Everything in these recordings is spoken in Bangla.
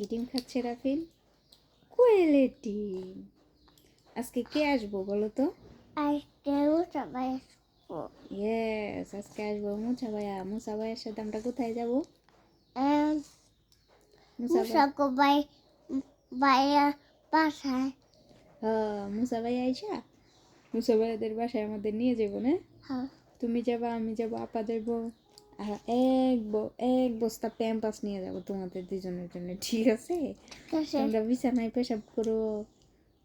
কি ডিম খাচ্ছে রাফিল কোয়েলের ডিম। আজকে কে আসব বলো তো? আসব। ইয়েস আজকে আসব মুসা ভাইয়া। মুসা ভাইয়ের সাথে আমরা কোথায় যাব? মুসা ভাই মুসাকো বাসায়। হ্যাঁ মুসা ভাইয়া আইসা? মুসা ভাইয়াদের বাসায় আমাদের নিয়ে যাব না? হ্যাঁ। তুমি যাবা আমি যাব আপা যাব আর এক এক বস্তা প্যাম্পাস নিয়ে যাব তোমাদের দুজনের জন্য ঠিক আছে? তোমরা বিছানায় পেশাব করো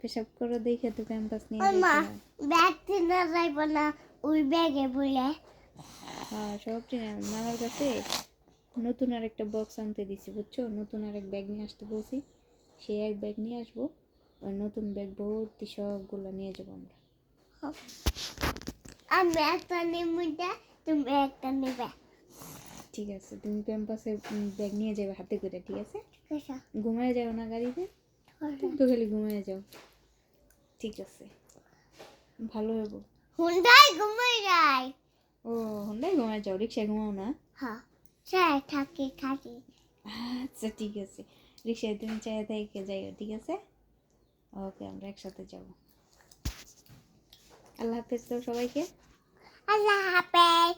পেশাব করো দেখে তো প্যাম্পাস নিয়ে মা ব্যাগ কিনা যাইব না ওই ব্যাগে বলে হ্যাঁ সব মামার কাছে নতুন আর একটা বক্স আনতে দিছি বুঝছ নতুন আর এক ব্যাগ নিয়ে আসতে বলছি সেই এক ব্যাগ নিয়ে আসব ওই নতুন ব্যাগ ভর্তি সবগুলো নিয়ে যাব আমরা আমি একটা নেবুটা তুমি একটা নেবে ঠিক আছে তুমি ক্যাম্পাসে ব্যাগ নিয়ে যাবে হাতে করে ঠিক আছে? আছে ঘুমায় যাও না গাড়িতে? তো খালি ঘুমায় যাও। ঠিক আছে। ভালো হব হুন্ডাই ঘুমাই যায়। ও হন্ডাই ঘুমায় যাও রিক্সায় ঘুমাও না? হ্যাঁ। চাই থাকে খালি আচ্ছা ঠিক আছে। রিক্সায় তুমি চাই থেকে যাইও ঠিক আছে? ওকে আমরা একসাথে যাব। আল্লাহ হাফেজ তো সবাইকে। আল্লাহ হাফেজ।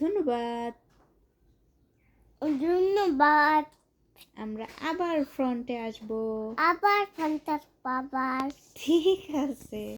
ধন্যবাদ। ধন্যবাদ। আমরা আবার ফ্রন্টে আসব। আবার ফ্রন্টে পাবার ঠিক আছে।